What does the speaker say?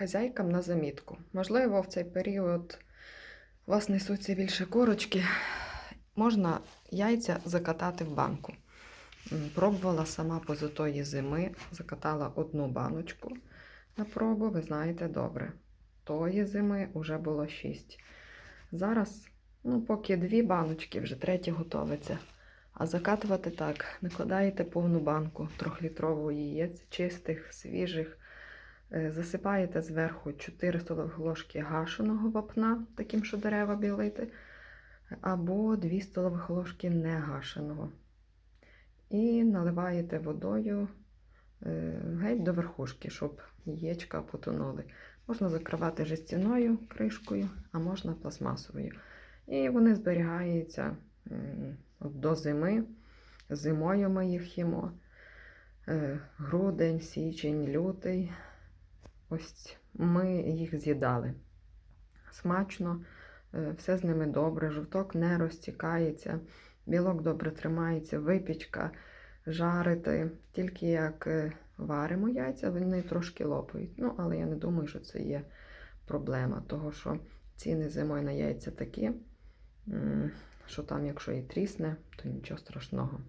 хазяйкам на замітку. Можливо, в цей період у вас несуться більше корочки. Можна яйця закатати в банку. Пробувала сама позатої зими, закатала одну баночку на пробу, ви знаєте, добре. Тої зими вже було шість. Зараз, ну, поки дві баночки, вже третя готовиться. А закатувати так, накладаєте повну банку трьохлітрову яєць, чистих, свіжих. Е, Засипаєте зверху 4 столових ложки гашеного вапна, таким, що дерева білити, або 2 столових ложки негашеного. І наливаєте водою е, геть до верхушки, щоб яєчка потонули. Можна закривати жестяною кришкою, а можна пластмасовою. І вони зберігаються до зими. Зимою ми їх їмо. Е, Грудень, січень, лютий. Ось ми їх з'їдали. Смачно, е, все з ними добре, жовток не розтікається, білок добре тримається, випічка, жарити. Тільки як е, варимо яйця, вони трошки лопають. Ну, але я не думаю, що це є проблема, того що ціни зимою на яйця такі, що там, якщо і трісне, то нічого страшного.